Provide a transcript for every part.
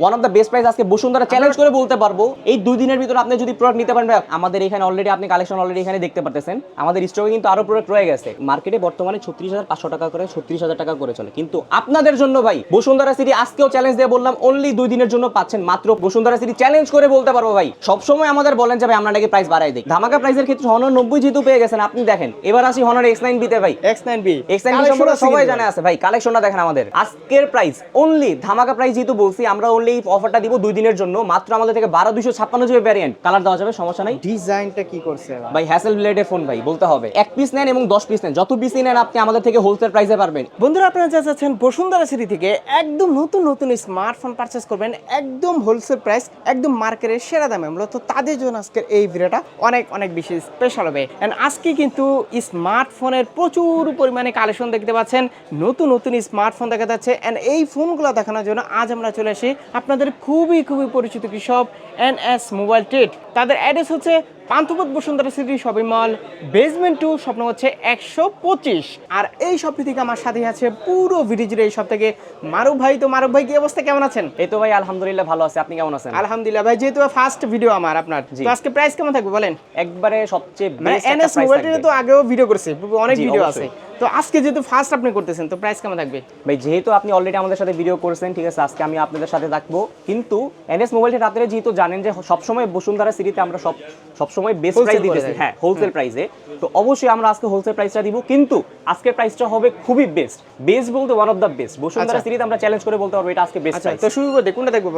One of the best price আজকে Bashundhara challenge করে বলতে পারব। এই দুই দিনের ভিতরে আপনি যদি প্রোডাক্ট নিতে পারেন আমাদের এখানে অলরেডি আপনি কালেকশন অলরেডি এখানে দেখতে পারতেছেন। আমাদের স্টকে কিন্তু আরও প্রোডাক্ট রয়ে গেছে। মার্কেটে বর্তমানে ছত্রিশ হাজার পাঁচশো টাকা করে ছত্রিশ হাজার টাকা করে চলে। কিন্তু আপনাদের জন্য ভাই বসুন্ধরা সিটি আজকেও চ্যালেঞ্জ দিয়ে বললাম অনলি দুই দিনের জন্য পাচ্ছেন। মাত্র বসুন্ধরা সিটি চ্যালেঞ্জ করে বলতে পারব ভাই। সবসময় আমাদের বলেন যে ভাই আমরা নাকি প্রাইস বাড়াই দিই। ধামাকা প্রাইসের ক্ষেত্রে হনর নব্বই যেহেতু পেয়ে গেছেন আপনি দেখেন এবার আসি হনর এক্স নাইন বিতে ভাই। X nine B X nine সবাই জানে আছে ভাই। কালেকশনটা দেখেন আমাদের। আজকের প্রাইস অনলি ধামাকা প্রাইস যেহেতু বলছি আমরা অনলি এই অফারটা দিব দুই দিনের জন্য। মাত্র আমাদের থেকে বারো দুশো ছাপ্পান্ন জিবি ভ্যারিয়েন্ট কালার দেওয়া যাবে সমস্যা নাই। ডিজাইনটা কি করছে? ভাই হ্যাসেল ব্লেডের ফোন ভাই বলতে হবে। এক পিস নেন এবং দশ পিস নেন। যত পিস নেন আপনি আমাদের থেকে হোলসেল প্রাইসে পারবেন। বন্ধুরা আপনারা যা চাচ্ছেন বসুন্ধরা সিটি থেকে একদম নতুন নতুন স্মার্টফোন পারচেস করবেন। একদম হোলসেল প্রাইস একদম মার্কেটের সেরা দামে মূলত তাদের জন্য আজকের এই ভিডিওটা অনেক অনেক বেশি স্পেশাল হবে। অ্যান্ড আজকে কিন্তু স্মার্টফোনের প্রচুর পরিমাণে কালেকশন দেখতে পাচ্ছেন। নতুন নতুন স্মার্টফোন দেখা যাচ্ছে। অ্যান্ড এই ফোনগুলো দেখানোর জন্য আজ আমরা চলে আসি আপনাদের খুবই খুবই পরিচিত কৃষক এন এস মোবাইল টেট তাদের অ্যাড্রেস হচ্ছে Panthapath Bashundhara city shopping mall basement two স্বপ্ন হচ্ছে একশো পঁচিশ। আর এই শপটি থেকে আমার সাথে আছে পুরো ভিডিও এই সব থেকে। মারুফ ভাই তো মারুফ ভাই কি অবস্থা? কেমন আছেন? এই তো ভাই আলহামদুলিল্লাহ ভালো আছে। আপনি কেমন আছেন? আলহামদুলিল্লাহ ভাই যেহেতু ফার্স্ট ভিডিও আমার আপনার। তো আজকে প্রাইস কেমন থাকবে বলেন? একবারে সবচেয়ে মানে এনএস price মোবাইল তো আগেও ভিডিও করেছে অনেক ভিডিও আছে। তো আজকে যেহেতু ফার্স্ট আপনি করতেছেন তো প্রাইস কেমন থাকবে? ভাই যেহেতু আপনি অলরেডি আমাদের সাথে ভিডিও করছেন ঠিক আছে আজকে আমি আপনাদের সাথে থাকব। কিন্তু এনএস মোবাইলটি রাত্রে যেহেতু জানেন যে সবসময় বসুন্ধরা সিটিতে আমরা সব সবসময় বেস্ট প্রাইস দিতেছি। হ্যাঁ হোলসেল প্রাইসে তো অবশ্যই আমরা আজকে হোলসেল প্রাইসটা দিব কিন্তু আজকের প্রাইসটা হবে খুবই বেস্ট বেস্ট বলতে one of the best Bashundhara আচ্ছা। সিটিতে আমরা চ্যালেঞ্জ করে বলতে পারব এটা আজকে বেস্ট আচ্ছা প্রাইস তো শুরু করে কোনটা দেখব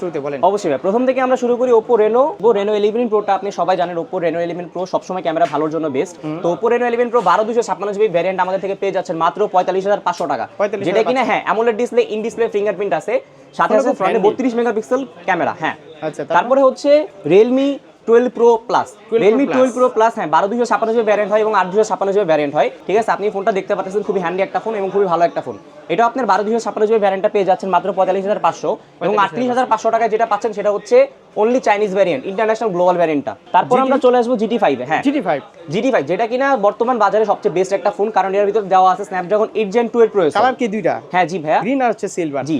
শুরুতে বলেন। অবশ্যই ভাই প্রথম থেকে আমরা শুরু করি ওপো রেনো ও রেনো ইলেভেন প্রোটা আপনি সবাই জানেন ওপো রেনো ইলেভেন প্রো সবসময় ক্যামেরা ভালোর জন্য বেস্ট তো ওপো রেনো ইলেভেন প্রো বারো দুশো ছাপ্পান্ন জিবি ভ্যারিয়েন্ট আমাদের থেকে পেয়ে যাচ্ছেন মাত্র পঁয়তাল্লিশ হাজার পাঁচশো টাকা। যেটা কিনা হ্যাঁ AMOLED display in display fingerprint আছে। সাথে আছে ফ্রন্টে। বত্রিশ মেগাপিক্সেল ক্যামেরা হ্যাঁ। আচ্ছা তারপরে? হচ্ছে Realme twelve pro plus 12 Realme twelve pro plus হ্যাঁ বারো দুশো ছাপান্ন ভ্যারিয়েন্ট হয় এবং আট দুশো ছাপান্ন ভ্যারিয়েন্ট হয় ঠিক আছে? আপনি ফোনটা দেখতে পাচ্ছেন খুবই হ্যান্ডি একটা ফোন এবং খুবই ভালো একটা ফোন এটা আপনার বারো দুশো ছাপ্পান্ন জিবি ভ্যারিয়েন্টটা পেয়ে যাচ্ছেন মাত্র পঁয়তাল্লিশ হাজার পাঁচশো। এবং আটত্রিশ হাজার পাঁচশো টাকায় যেটা পাচ্ছেন সেটা হচ্ছে only Chinese variant international global ভ্যারিয়েন্টটা তারপর আমরা চলে আসব জিটি ফাইভে হ্যাঁ। জিটি ফাইভ জিটি ফাইভ যেটা কিনা বর্তমান বাজারে সবচেয়ে বেস্ট একটা ফোন কারণ এর ভিতর দেওয়া আছে স্ন্যাপড্রাগন এইট জেন টু এর প্রয়োজন কালার কি দুইটা? হ্যাঁ জি ভাইয়া। গ্রিন আর হচ্ছে সিলভার জি,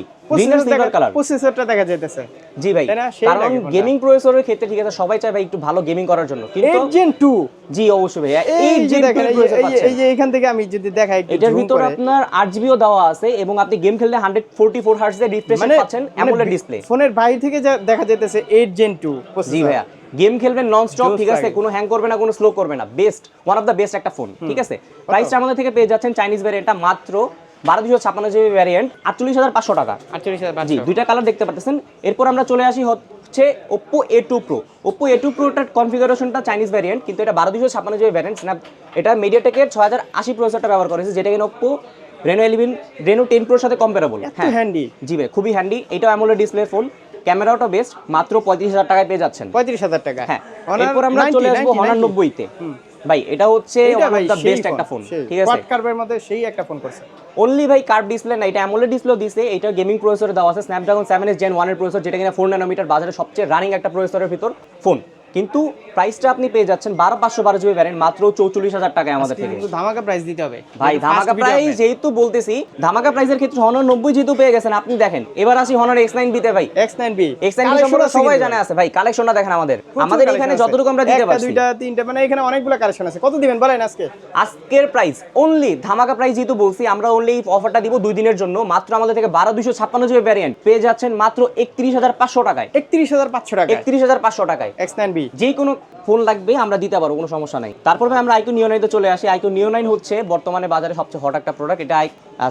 প্রসেসরটা দেখা যাইতেছে। জি ভাই তাই না? সেই কারণ গেমিং প্রসেসরের ক্ষেত্রে ঠিক আছে সবাই চায় ভাই একটু ভালো গেমিং করার জন্য। কিন্তু 8 জেন 2 জি অবশ্যই ভাইয়া। এই জেন দেখেন এই যে- প্রসেসর এই যে- পাচ্ছেন। এই যে এখান থেকে আমি যদি দেখাই এটার zoom ভিতর করে, আপনার আট জিবিও দেওয়া আছে এবং আপনি গেম খেললে হান্ড্রেড ফোর্টি ফোর হার্টস এর রিফ্রেশ মানে পাচ্ছেন অ্যামোলেড ডিসপ্লে ফোনের বাইরে থেকে যা দেখা যাইতেছে 8 জেন 2 জি ভাইয়া। গেম খেলবেন নন স্টপ ঠিক আছে? কোনো হ্যাং করবে না কোনো স্লো করবে না। Best one of the best একটা ফোন ঠিক আছে? প্রাইসটা আমাদের থেকে পেয়ে যাচ্ছেন চাইনিজ ভ্যারিয়েন্টটা মাত্র বারো দুশো ছাপ্পান্ন জিবি ভ্যারিয়েন্ট আটচল্লিশ হাজার পাঁচশো টাকা। 48500 জি দুইটা কালার দেখতে পাচ্ছেন এরপর আমরা চলে আসি হচ্ছে Oppo A two pro Oppo A two প্রোটার কনফিগারেশনটা চাইনিজ ভ্যারিয়েন্ট কিন্তু এটা বারো দুশো ছাপ্পান্ন জিবি ভ্যারিয়েন্ট স্ন্যাপ এটা মিডিয়াটেকের ছয় হাজার আশি প্রসেসরটা ব্যবহার করেছে যেটা কিনা Oppo Reno eleven Reno ten প্রোর সাথে কম্পারেবল এত হ্যান্ডি জি ভাই খুবই হ্যান্ডি এটাও অ্যামোলেড ডিসপ্লে ফোন ক্যামেরাটাও বেস্ট মাত্র পঁয়ত্রিশ হাজার টাকায় পেয়ে যাচ্ছেন। 35000 টাকা। হ্যাঁ। এরপর আমরা চলে আসব 90, হনার নব্বইতে ভাই এটা হচ্ছে বেস্ট একটা ফোন ঠিক আছে? curve-এর মধ্যে সেই একটা ফোন করছে। অনলি ভাই কার্ভ ডিসপ্লে না এটা অ্যামোলেড ডিসপ্লে দিছে এটা গেমিং প্রসেসর দেওয়া আছে স্ন্যাপড্রাগন সেভেন এস জেন ওয়ানের প্রসেসর যেটা কিনা ফোর ন্যানোমিটার বাজারে সবচেয়ে রানিং একটা প্রসেসরের ভিতর ফোন কিন্তু প্রাইসটা আপনি পেয়ে যাচ্ছেন বারো পাঁচশো বারো জিবি ভ্যারেন্ট মাত্র চৌচল্লিশ হাজার টাকায় আমাদের থেকে। ধামাকা প্রাইস দিতে হবে। ভাই ধামাকা প্রাইস যেহেতু বলতেছি ধামাকা প্রাইসের ক্ষেত্রে হনর নব্বই যেহেতু পেয়ে গেছেন আপনি দেখেন এবার আসি হনর এক্স নাইন বিতে ভাই। X9B এক্স নাইন Collection সম্পর্কে সবাই জানে আছে ভাই কালেকশনটা দেখেন আমাদের। আমাদের এখানে। যতটুকু আমরা দিতে পারছি। দুইটা তিনটা মানে এখানে অনেকগুলো কালেকশন আছে। কত দিবেন বলেন আজকে? আজকের প্রাইস অনলি ধামাকা প্রাইস যেহেতু বলছি আমরা অনলি এই অফারটা দিব দুই দিনের জন্য মাত্র আমাদের থেকে বারো দুশো ছাপ্পান্ন জিবি ভ্যারিয়েন্ট পেয়ে যাচ্ছেন মাত্র একত্রিশ হাজার পাঁচশো টাকায়। একত্রিশ হাজার পাঁচশো টাকা একত্রিশ হাজার পাঁচশো টাকায়। X9B যে কোনো ফোন লাগবে, আমরা দিতে পারব, কোনো সমস্যা নাই। তারপর ভাই আমরা আইকিউ নিও নাইতে চলে আসি। আইকো নিও নাইন হচ্ছে বর্তমানে বাজারে সবচেয়ে হট একটা প্রোডাক্ট এটা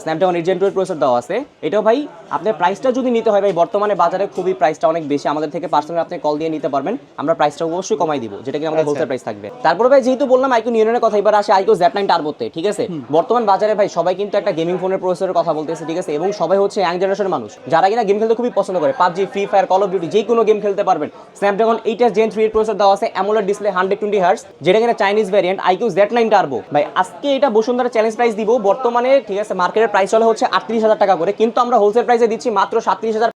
Snapdragon eight Gen two processor দেওয়া আছে। এটাও ভাই আপনার প্রাইসটা যদি নিতে হয় ভাই বর্তমানে বাজারে খুবই প্রাইসটা অনেক বেশি। আমাদের থেকে পার্সোনালি আপনি কল দিয়ে নিতে পারবেন। আমরা প্রাইসটা অবশ্যই কমাই দিব যেটা কি আমাদের আচ্ছা। হোলসেল প্রাইস থাকবে। তারপরে ভাই যেহেতু বললাম আইকিউ নিও নাইনের কথা এবার আসে আইকিউ জেড নাইন টার্বোতে ঠিক আছে? বর্তমান বাজারে ভাই সবাই কিন্তু একটা গেমিং ফোনের প্রসেসরের কথা বলতেছে ঠিক আছে? এবং সবাই হচ্ছে ইয়াং জেনারেশনের মানুষ। যারা কিনা গেম খেলতে খুবই পছন্দ করে PUBG Free Fire Call of Duty যে কোনো গেম খেলতে পারবেন। Snapdragon eight S Gen three এর প্রসেসর দেওয়া আছে AMOLED display hundred twenty hertz যেটা কিনা Chinese variant iQOO Z nine Turbo ভাই আজকে এটা বসুন্ধরা চ্যালেঞ্জ প্রাইস দিব বর্তমানে ঠিক আছে মার্কেটের প্রাইস চলে হচ্ছে আটত্রিশ হাজার টাকা করে। কিন্তু আমরা হোলসেল প্রাইসে দিচ্ছি মাত্র সাতত্রিশ হাজার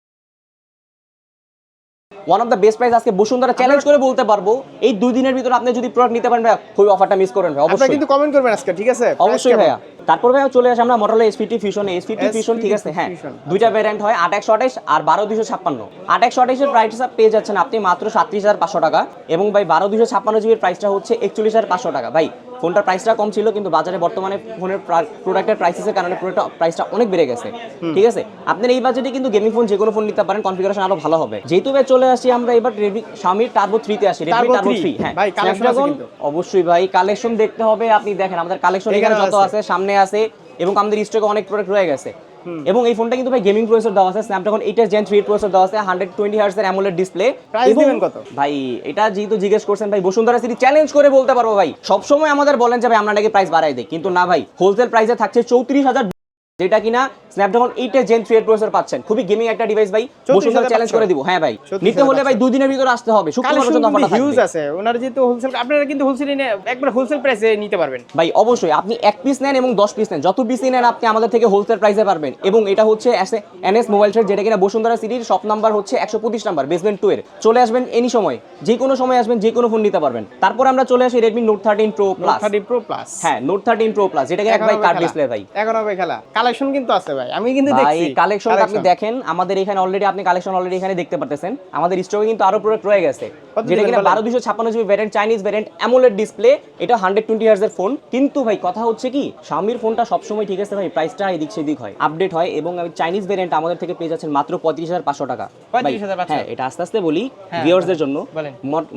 one of the best price আজকে বসুন্ধরা চ্যালেঞ্জ করে বলতে পারব। এই দুই দিনের ভিতরে আপনি যদি প্রোডাক্ট নিতে পারেন ভাই খুবই অফারটা মিস করেন ভাই অবশ্যই। কিন্তু কমেন্ট করবেন আজকে ঠিক আছে? অবশ্যই ভাইয়া। তারপর ভাইয়া চলে আসে আমরা model S fifty fusion S fifty fusion ঠিক আছে? হ্যাঁ দুইটা ভ্যারিয়েন্ট হয় আট একশো আঠাইশ আর বারো দুশো ছাপ্পান্ন। আট একশো আঠাইশের প্রাইসটা পেয়ে যাচ্ছেন আপনি মাত্র সাতত্রিশ হাজার পাঁচশো টাকা। এবং ভাই বারো দুশো ছাপ্পান্ন জিবির প্রাইসটা হচ্ছে একচল্লিশ হাজার পাঁচশো টাকা। ভাই ফোনটার প্রাইসটা কম ছিল কিন্তু বাজারে বর্তমানে ফোনের প্রোডাক্টের প্রাইসের কারণে প্রোডাক্টটা প্রাইসটা অনেক বেড়ে গেছে। ঠিক আছে? আপনার এই বাজেটে কিন্তু গেমিং ফোন যে কোনো ফোন নিতে পারেন কনফিগারেশন আরও ভালো হবে। যেহেতু ভাই চলে আসি আমরা এবার রেডমি Xiaomi টার্বো থ্রিতে আসি। রেডমি টার্বো 3 থ্রি হ্যাঁ। আছে অবশ্যই ভাই কালেকশন দেখতে হবে। আপনি দেখেন আমাদের কালেকশন এখানে যত। আছে। সামনে আছে এবং আমাদের স্টকে অনেক প্রোডাক্ট রয়ে গেছে। এবং এই ফোনটা কিন্তু ভাই গেমিং প্রসেসর দেওয়া আছে। Snapdragon eight Gen three processor দেওয়া আছে। হান্ড্রেড টোয়েন্টি হার্স এর অ্যামোলেড ডিসপ্লে প্রাইস দিবেন কত? ভাই এটা যেহেতু জিজ্ঞেস করছেন ভাই বসুন্ধরা সিটি চ্যালেঞ্জ করে বলতে পারব ভাই। সব সময় আমাদের বলেন যে ভাই আমরা নাকি প্রাইস বাড়াই দেই। কিন্তু না ভাই হোলসেল প্রাইসে থাকছে চৌত্রিশ হাজার যেটা কিনা স্ন্যাপড্রাগন এইট জেন থ্রি এর প্রসেসর পাচ্ছেন। খুবই গেমিং একটা ডিভাইস ভাই। 34,500 বসুন্ধরা চ্যালেঞ্জ করে দিব। হ্যাঁ ভাই। নিতে হলে ভাই দুই দিনের ভিতরে আসতে হবে। শুক্রবার পর্যন্ত অফারটা হিউজ থাকবে। আছে। ওনারা যেহেতু হোলসেল আপনারা কিন্তু হোলসেল নিয়ে একবার হোলসেল প্রাইসে নিতে পারবেন। ভাই অবশ্যই। আপনি এক পিস নেন এবং দশ পিস নেন। যত পিসই নেন আপনি আমাদের থেকে হোলসেল প্রাইসে পারবেন। এবং এটা হচ্ছে এনএস মোবাইল ট্রেড যেটা কিনা বসুন্ধরা সিটির শপ নাম্বার হচ্ছে একশো পঁচিশ নাম্বার বেসমেন্ট টু এর। চলে আসবেন এনি সময়। যে কোনো সময় আসবেন যে কোনো ফোন নিতে পারবেন। তারপর আমরা চলে আসি Redmi Note thirteen pro plus thirty pro plus হ্যাঁ নোট থার্টিন প্রো প্লাস যেটা কিনা ভাই কার্ড ডিসপ্লে ভাই। এখন হবে খেলা। কালেকশন কিন্তু আছে ভাই। আমি কিন্তু দেখছি। কালেকশন আপনি দেখেন আমাদের এখানে অলরেডি আপনি কালেকশন অলরেডি এখানে দেখতে পারতেছেন। আমাদের স্টকে কিন্তু আরও প্রোডাক্ট রয়ে গেছে। যেটা কিনা? বারো দুশো ছাপ্পান্ন GB variant Chinese variant AMOLED display এটা হান্ড্রেড টোয়েন্টি এর ফোন কিন্তু ভাই কথা হচ্ছে কি স্বামীর ফোনটা সবসময় ঠিক আছে ভাই প্রাইসটা এদিক সেদিক হয় আপডেট হয় এবং আমি চাইনিজ ভ্যারিয়েন্ট আমাদের থেকে পেয়ে যাচ্ছেন মাত্র পঁয়ত্রিশ হাজার পাঁচশো টাকা। 35,500 হ্যাঁ এটা আস্তে আস্তে বলি হ্যাঁ, ভিউয়ার্সদের জন্য।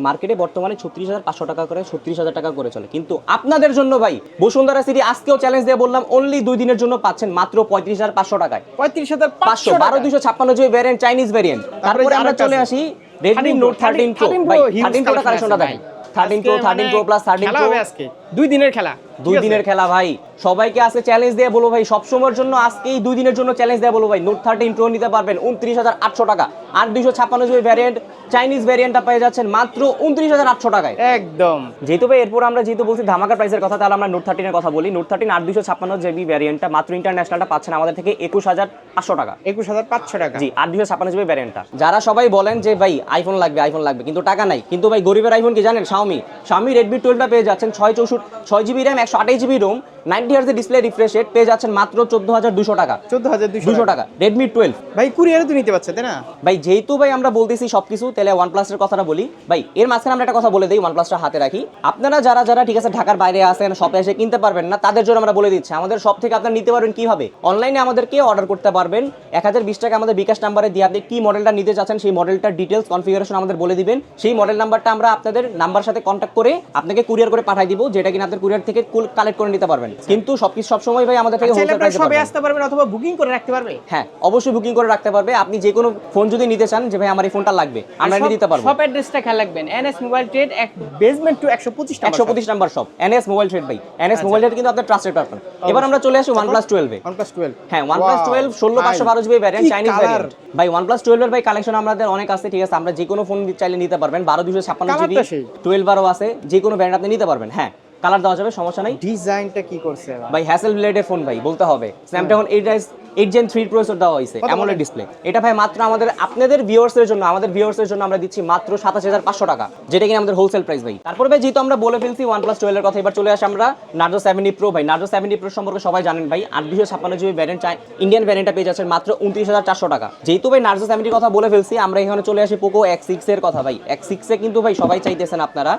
মার্কেটে বর্তমানে ছত্রিশ হাজার পাঁচশো টাকা করে ছত্রিশ হাজার টাকা করে চলে। কিন্তু আপনাদের জন্য ভাই বসুন্ধরা সিটি আজকেও চ্যালেঞ্জ দিয়ে বললাম অনলি দুই দিনের জন্য পাচ্ছেন মাত্র পঁয়ত্রিশ হাজার পাঁচশো টাকায়। পঁয়ত্রিশ হাজার পাঁচশো বারো দুশো ছাপ্পান্ন জিবি ভ্যারিয়েন্ট চাইনিজ ভ্যারিয়েন্ট তারপরে আমরা চলে আসি রেডমি নোট থার্টিন প্রো 13 ভাই huge থার্টিন প্রো কালেকশনটা দেখেন thirteen pro thirteen pro plus thirteen pro দুই দিনের খেলা। দুই দিনের খেলা ভাই। সবাইকে আজকে চ্যালেঞ্জ দিয়ে বলো ভাই। সব সময়ের জন্য আজকে এই দুই দিনের জন্য চ্যালেঞ্জ দিয়ে বলো ভাই। নোট থার্টিন প্রো নিতে পারবেন। উনত্রিশ হাজার আটশো টাকা। আর দুইশো ছাপ্পান্ন জিবি ভ্যারিয়েন্ট চাইনিজ ভ্যারিয়েন্টটা পেয়ে যাচ্ছেন মাত্র উনত্রিশ হাজার আটশো টাকায়। একদম। যেহেতু ভাই এরপর আমরা যেহেতু বলছি ধামাকা প্রাইসের কথা তাহলে আমরা নোট থার্টিনের কথা বলি। নোট থার্টিন আট দুশো ছাপ্পান্ন জিবি ভ্যারিয়েন্টটা মাত্র ইন্টারন্যাশনালটা পাচ্ছেন আমাদের থেকে একুশ হাজার পাঁচশো টাকা। একুশ হাজার পাঁচশো টাকা। জি আট দুশো ছাপ্পান্ন জিবি ভ্যারিয়েন্টটা যারা সবাই বলেন যে ভাই আইফোন লাগবে আইফোন লাগবে। কিন্তু টাকা নাই। কিন্তু ভাই গরিবের আইফোন কি জানেন? শাওমি শাওমি রেডমি টুয়েলভটা পেয়ে যাচ্ছেন ছয় চৌষট্টি ছয় জিবি র্যাম একশো আঠাশ জিবি রোম নাইনটি হার্সের ডিসপ্লে রিফ্রেশ রেট পেয়ে যাচ্ছেন মাত্র চোদ্দ হাজার দুশো টাকা। চোদ্দ হাজার দুশো টাকা। রেডমি টুয়েলভ ভাই কুরিয়ারে তো নিতে পারছে তাই না? ভাই যেহেতু ভাই আমরা বলতেছি সবকিছু তাহলে ওয়ান প্লাসের কথাটা বলি। ভাই এর মাঝখানে আমরা একটা কথা বলে দিই ওয়ান প্লাসটা হাতে রাখি। আপনারা যারা যারা ঠিক আছে ঢাকার বাইরে আসেন শপে এসে কিনতে পারবেন না তাদের জন্য আমরা বলে দিচ্ছি আমাদের সব থেকে আপনারা নিতে পারবেন কীভাবে? অনলাইনে আমাদেরকে অর্ডার করতে পারবেন। এক হাজার বিশ টাকা আমাদের বিকাশ নাম্বারে দিয়ে আপনি কি মডেলটা নিতে চাচ্ছেন সেই মডেলটার ডিটেলস কনফিগারেশন আমাদের বলে দিবেন। সেই মডেল নাম্বারটা আমরা আপনাদের নাম্বার সাথে কন্ট্যাক্ট করে আপনাকে কুরিয়ার করে পাঠাই দিব যেটা কিনা আপনার কুরিয়ার থেকে কালেক্ট করে নিতে পারবেন। কিন্তু সবকিছু সবসময় ভাই আমাদের থেকে প্রাইসে সবে আসতে পারবেন অথবা বুকিং করে রাখতে পারবে? হ্যাঁ অবশ্যই বুকিং করে রাখতে পারবে। আপনি যে কোনো ফোন যদি নিতে চান যে ভাই আমার এই ফোনটা লাগবে আমরা নিয়ে দিতে পারব। সব অ্যাড্রেসটা খেয়াল রাখবেন। এনএস মোবাইল ট্রেড এক বেসমেন্ট টু একশো পঁচিশ একশো পঁচিশ number shop NS Mobile Trade ভাই। এনএস মোবাইল ট্রেড কিন্তু আপনার ট্রাস্টেড পার্টনার এবার আমরা চলে আসি ওয়ান প্লাস টুয়েলভে ওয়ান প্লাস টুয়েলভ হ্যাঁ ওয়ান প্লাস টুয়েলভ ষোলো পাঁচশো বারো জিবি ভ্যারিয়েন্ট চাইনিজ ভ্যারিয়েন্ট ভাই ওয়ান প্লাস টুয়েলভের ভাই কালেকশন আমাদের অনেক আছে ঠিক আছে? আমরা যে কোনো ফোন চাইলে নিতে পারবেন। বারো দুশো ছাপ্পান্ন Colour জিবি টা সেই। টুয়েলভ বারো আছে যে কোনো ব্র্যান্ড আপনি নিতে পারবেন। হ্যাঁ। কালার দেওয়া যাবে সমস্যা নাই। ডিজাইনটা কি করছে ভাই হ্যাসেল ব্লেডের ফোন ভাই বলতে হবে। Snapdragon eight eight Gen three processor দেওয়া হয়েছে অ্যামোলেড ডিসপ্লে এটা ভাই মাত্র আমাদের আপনাদের ভিউয়ার্সের জন্য আমাদের ভিউয়ার্সের জন্য আমরা দিচ্ছি মাত্র সাতাশ হাজার পাঁচশো টাকা যেটা কিনা আমাদের হোলসেল প্রাইস ভাই। তারপরে ভাই যেহেতু আমরা বলে ফেলছি ওয়ান প্লাস টুয়েলভের কথা এবার চলে আসে আমরা নার্জো সেভেন্টি প্রো ভাই। নার্জো সেভেন্টি প্রো সম্পর্কে সবাই জানেন ভাই। আট দুশো ছাপ্পান্ন জিবি ভ্যারিয়েন্ট চাই ইন্ডিয়ান ভ্যারিয়েন্টটা পেয়ে যাচ্ছেন মাত্র উনত্রিশ হাজার চারশো টাকা। যেহেতু ভাই নার্জো সেভেন্টির কথা বলে ফেলছি আমরা এখানে চলে আসি পোকো এক্স সিক্স এর কথা ভাই। এক্স সিক্সে কিন্তু ভাই সবাই চাইতেছেন আপনারা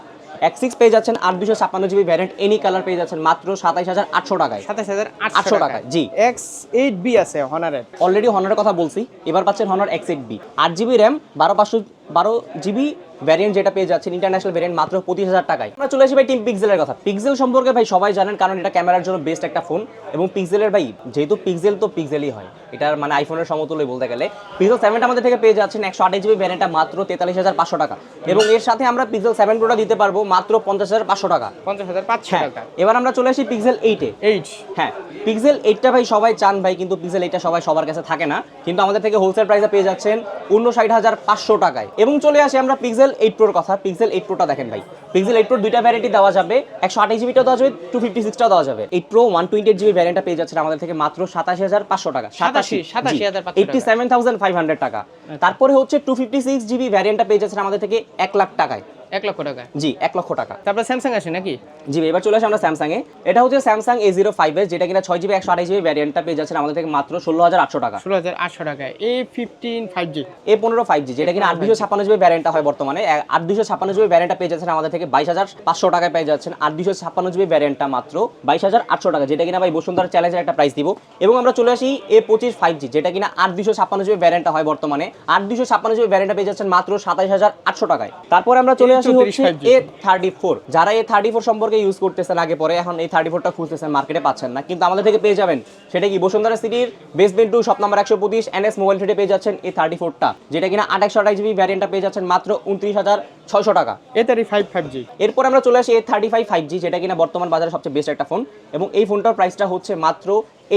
এক্স সিক্স পেয়ে যাচ্ছেন আট দুশো ছাপ্পান্ন জিবি ভ্যারিয়েন্ট এনি কালার পেয়ে যাচ্ছেন মাত্র সাতাইশ হাজার আটশো টাকায়। সাতাইশ হাজার 800 আটশো টাকায়, জি। এক্স এইট বি আছে হনারের অলরেডি হনারের কথা বলছি এবার পাচ্ছেন হনার এক্স এইট বি আট জিবি র্যাম বারো পাঁচশো বারো জিবি ভ্যারিয়েন্ট যেটা পেয়ে যাচ্ছেন ইন্টারন্যাশনাল ভ্যারিয়েন্ট মাত্র পঁচিশ হাজার টাকায়। আমরা চলে আসি ভাই টিম পিক্সেলের কথা। পিক্সেল সম্পর্কে ভাই সবাই জানেন কারণ এটা ক্যামেরার জন্য বেস্ট একটা ফোন এবং পিক্সেলের ভাই যেহেতু পিক্সেল তো পিক্সেলই হয়। এটার মানে আইফোনের সমতুল্য বলতে গেলে। পিক্সেল সেভেনটা আমাদের থেকে পেয়ে যাচ্ছেন একশো আঠাশ জিবি ভ্যারিয়েন্টটা মাত্র তেতাল্লিশ হাজার পাঁচশো টাকা। এবং এর সাথে আমরা পিক্সেল সেভেন প্রোটা দিতে পারব মাত্র পঞ্চাশ হাজার পাঁচশো টাকা। পঞ্চাশ হাজার পাঁচশো হ্যাঁ টাকা। এবার আমরা চলে আসি পিক্সেল এইটে এইট হ্যাঁ পিক্সেল এইটটা ভাই সবাই চান ভাই কিন্তু পিক্সেল এইটটা সবাই সবার কাছে থাকে না। কিন্তু আমাদের থেকে হোলসেল প্রাইসে পেয়ে যাচ্ছেন উনষাট হাজার পাঁচশো টাকায়। এবং চলে আসি আমরা পিক্সেল এইট প্রোর কথা। পিক্সেল এইট প্রোটা দেখেন ভাই। পিক্সেল এইট প্রোর দুইটা ভ্যারাইটি দেওয়া যাবে। একশো আঠাশ জিবিটাও দেওয়া যাবে টু ফিফটি সিক্সটাও দেওয়া যাবে। Eight pro one twenty eight GB ভ্যারিয়েন্টটা পেয়ে যাচ্ছেন আমাদের থেকে মাত্র সাতাশি হাজার পাঁচশো টাকা। 87 87,500 eighty seven thousand five hundred টাকা। তারপরে হচ্ছে টু ফিফটি সিক্স জিবি ভ্যারিয়েন্টটা পেয়ে যাচ্ছেন আমাদের থেকে এক লাখ টাকায়। এক লক্ষ টাকা জি এক লক্ষ টাকা। তারপরে স্যামসাং আসে নাকি? জি এবার চলে আসি আমরা স্যামসাং এ এটা হচ্ছে Samsung A zero five S যেটা কিনা ছয় জিবি একশো আঠাশ জিবি ভ্যারিয়েন্টটা পেয়ে যাচ্ছেন আমাদের থেকে মাত্র ষোলো হাজার আটশো টাকা। ষোলো হাজার আটশো টাকা। এ ফিফটিন ফাইভ জি এ পনেরো ফাইভ জি যেটা কিনা আট দুশো ছাপ্পান্ন জিবি ভ্যারিয়েন্টটা হয় বর্তমানে। আট দুশো ছাপ্পান্ন জিবি ভ্যারিয়েন্টটা পেয়ে যাচ্ছেন আমাদের থেকে বাইশ হাজার পাঁচশো টাকায় পেয়ে যাচ্ছেন। আট দুশো ছাপ্পান্ন জিবি ভ্যারিয়েন্টটা মাত্র বাইশ হাজার আটশো টাকা যেটা কিনা ভাই বসুন্ধরা চ্যালেঞ্জের একটা প্রাইস দিব। এবং আমরা চলে আসি এ পঁচিশ ফাইভ জি যেটা কিনা আট দুশো ছাপ্পান্ন জিবি ভ্যারিয়েন্টটা হয় বর্তমানে। আট দুশো ছাপ্পান্ন জিবি ভ্যারিয়েন্টটা পেয়ে যাচ্ছেন মাত্র সাতাশ হাজার আটশো টাকায়। তারপরে আমরা চলে আসি হচ্ছে এ থার্টি ফোর যারা এই থার্টি ফোর সম্পর্কে ইউজ করতেছেন আগে পরে এখন এই থার্টি ফোরটা খুঁজতেছেন মার্কেটে পাচ্ছেন না। কিন্তু আমাদের থেকে পেয়ে যাবেন সেটা কি বসুন্ধরা সিটির বেসমেন্ট টু শপ নাম্বার একশো পঁচিশ এনএস মোবাইল ট্রেডে পেয়ে যাচ্ছেন এই থার্টি ফোরটা যেটা কিনা আট একশো আঠাশ জিবি ভ্যারিয়েন্টটা পেয়ে যাচ্ছেন মাত্র উনত্রিশ হাজার ছয়শো টাকা। এ থার্টি ফাইভ ফাইভ এরপর আমরা চলে আসি A thirty five five G যেটা কিনা বর্তমান বাজারে সবচেয়ে বেস্ট একটা ফোন এবং এই ফোনটার প্রাইসটা হচ্ছে মাত্র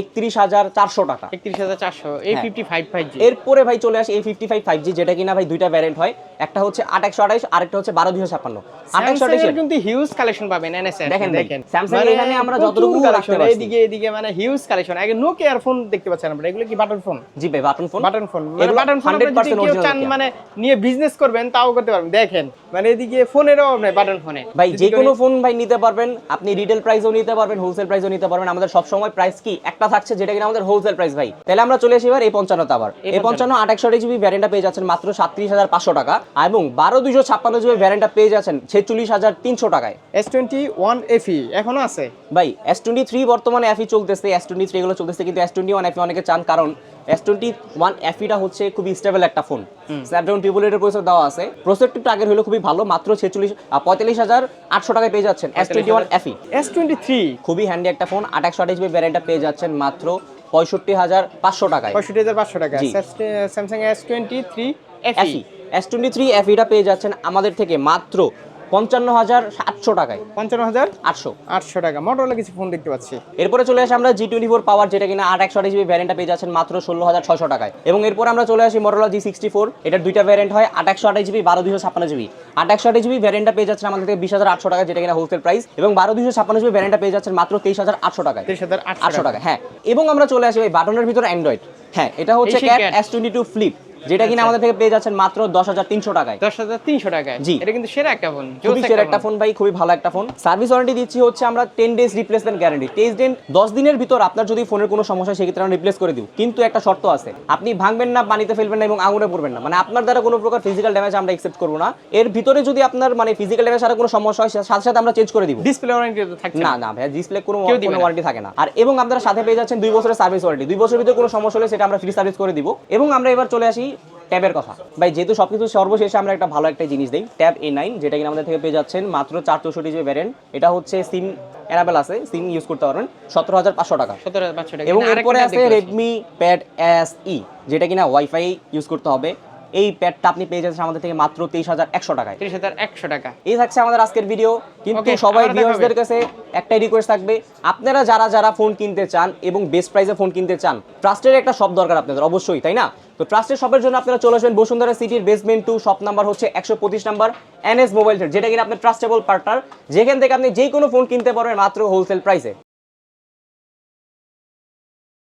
একত্রিশ হাজার চারশো টাকা। একত্রিশ হাজার চারশো। ফিফটি ফাইভ ফাইভ জি এরপরে ভাই চলে আসে এই ফিফটি ফাইভ ফাইভ জি যেটা কিনা ভাই দুইটা ভ্যারিয়েন্ট হয়। একটা হচ্ছে আট একশো আঠাইশ আরেকটা হচ্ছে বারো দুশো ছাপ্পান্ন। আট একশো আঠাইশ কিন্তু হিউজ কালেকশন পাবেন এনএসএ দেখেন দেখেন। Samsung মানে এখানে আমরা যতটুকু পারছি। এদিকে এদিকে মানে হিউজ কালেকশন আগে নোকিয়ার ফোন দেখতে পাচ্ছেন আমরা এগুলো কি বাটন ফোন জি ভাই বাটন ফোন বাটন ফোন মানে বাটন ফোন যদি কেউ চান মানে নিয়ে বিজনেস করবেন তাও করতে পারবেন। দেখেন মানে এদিকে ফোনেরও নেই বাটন ফোনে ভাই যে কোনো ফোন ভাই নিতে পারবেন আপনি রিটেল প্রাইসও নিতে পারবেন হোলসেল প্রাইসও নিতে পারবেন। আমাদের সব সময় প্রাইস কি? একটা থাকছে যেটা কিনা আমাদের হোলসেল প্রাইস ভাই। তাহলে আমরা চলে আসি এবার এই পঞ্চান্নতে আবার। এই পঞ্চান্ন। আট একশো জিবি ভ্যারিয়েন্টটা পেয়ে যাচ্ছেন মাত্র সাতত্রিশ হাজার পাঁচশো টাকা এবং বারো দুইশো ছাপ্পান্ন জিবি ভ্যারিয়েন্টটা পেয়ে যাচ্ছেন ছেচল্লিশ হাজার তিনশো টাকায়। এস টোয়েন্টি ওয়ান এফি এখনও আছে? ভাই এস টোয়েন্টি থ্রি বর্তমানে এফি চলতেছে এস টোয়েন্টি থ্রি এগুলো চলতেছে কিন্তু এস টোয়েন্টি ওয়ান এফি অনেকে চান কারণ এস টোয়েন্টি ওয়ান এফিটা হচ্ছে খুবই স্টেবল একটা ফোন স্ন্যাপড্রাগন টিউবুলেটের প্রসেসর দেওয়া আছে। প্রসেসর একটু আগের হলো খুবই ভালো মাত্র ছেচল্লিশ পঁয়তাল্লিশ হাজার আটশো টাকায় পেয়ে যাচ্ছেন S twenty one FE S twenty three খুবই হ্যান্ডি একটা ফোন আট একশো আঠাশ ভ্যারিয়েন্টটা পেয়ে যাচ্ছেন মাত্র পঁয়ষট্টি হাজার পাঁচশো টাকায়। পঁয়ষট্টি হাজার পাঁচশো টাকা। Samsung S twenty three FE S twenty three এফিটা পেয়ে যাচ্ছেন আমাদের থেকে মাত্র পঞ্চান্ন হাজার আটশো টাকায়। পঞ্চান্ন হাজার আটশো। আটশো টাকা। মোটরওয়ালা কিছু ফোন দেখতে পাচ্ছি। এরপরে চলে আসি আমরা জি টোয়েন্টি ফোর পাওয়ার যেটা কিনা আট একশো জিবি ভ্যারিয়েন্টটা পেয়ে যাচ্ছেন মাত্র ষোলো হাজার ছশো টাকায়। এবং এরপর আমরা চলে আসি মটোলা জি সিক্সটি ফোর এটার দুইটা ভ্যারিয়েন্ট হয় আট একশো আঠাশ জিবি বারো দুশো ছাপ্পান্ন জিবি আট একশো আঠাশ জিবি ভ্যারিয়েন্টটা পেয়ে যাচ্ছেন আমাদের থেকে বিশ হাজার আটশো টাকা যেটা কিনা হোলসেল প্রাইস এবং বারো দুশো ছাপ্পান্ন জিবি ভ্যারিয়েন্টটা পেয়ে যাচ্ছেন মাত্র তেইশ হাজার আটশো টাকায়। তেইশ হাজার আটশো আটশো টাকা। হ্যাঁ। এবং আমরা চলে আসি ভাই বাটনের ভিতরে অ্যান্ড্রয়েড হ্যাঁ এটা হচ্ছে Cat S twenty two flip যেটা কিনা আমাদের থেকে পেয়ে যাচ্ছেন মাত্র দশ হাজার তিনশো টাকায়। দশ হাজার তিনশো টাকায়। জি। এটা কিন্তু সেরা একটা ফোন। খুবই সেরা একটা ফোন। ভাই খুবই ভালো একটা ফোন। সার্ভিস ওয়ারেন্টি দিচ্ছি হচ্ছে আমরা ten days replacement guarantee test ডেন দশ দিনের ভিতর আপনার যদি ফোনের কোনো সমস্যা হয় সেক্ষেত্রে আমরা রিপ্লেস করে দিব। কিন্তু একটা শর্ত আছে। আপনি ভাঙবেন না পানিতে ফেলবেন না এবং আগুনে পড়বেন না। মানে আপনার দ্বারা কোনো প্রকার ফিজিক্যাল ড্যামেজ আমরা একসেপ্ট করব না। এর ভিতরে যদি আপনার মানে ফিজিক্যাল ড্যামেজ আর কোনো সমস্যা হয় সাথে সাথে আমরা চেঞ্জ করে দিব। ডিসপ্লে ওয়ারেন্টি তো থাকছে না। না ভাই ডিসপ্লে কোনো কোনো ওয়ারেন্টি থাকে না। আর এবং আপনারা সাথে পেয়ে যাচ্ছেন দুই বছরের সার্ভিস ওয়ারেন্টি দুই বছরের ভিতরে কোনো সমস্যা হলে সেটা আমরা ফ্রি সার্ভিস করে দিব। এবং আমরা এবার চলে আসি ট্যাবের কথা। ভাই যেহেতু সব কিছু সর্বশেষে আমরা একটা ভালো একটা জিনিস দিই ট্যাব এ নাইন যেটা কিনা আমাদের থেকে পেয়ে যাচ্ছেন মাত্র চার চৌষট্টি যে ভ্যারিয়েন্ট এটা হচ্ছে সিম অ্যানাবেল আছে সিম ইউজ করতে পারবেন সতেরো হাজার পাঁচশো টাকা। সতেরো হাজার পাঁচশো টাকা। এবং এরপরে আছে রেডমি প্যাড এস ই যেটা কিনা ওয়াইফাই ইউজ করতে হবে। এই প্যাডটা আপনি পেয়ে যাচ্ছেন আমাদের থেকে মাত্র তেইশ হাজার একশো টাকায়। তিরিশ হাজার একশো টাকা। এই থাকছে আমাদের আজকের ভিডিও কিন্তু সবাই ভিউয়ার্সদের কাছে একটাই রিকোয়েস্ট থাকবে আপনারা যারা যারা ফোন কিনতে চান এবং বেস্ট প্রাইসে ফোন কিনতে চান ট্রাস্টের একটা শপ দরকার আপনাদের অবশ্যই তাই না? তো ট্রাস্টের শপের জন্য আপনারা চলে আসবেন বসুন্ধরা সিটির বেসমেন্ট টু শপ নাম্বার হচ্ছে একশো পঁচিশ নাম্বার এনএস মোবাইল যেটা কিনা আপনার ট্রাস্টেবল পার্টনার যেখান থেকে আপনি যে কোনো ফোন কিনতে পারবেন মাত্র হোলসেল প্রাইসে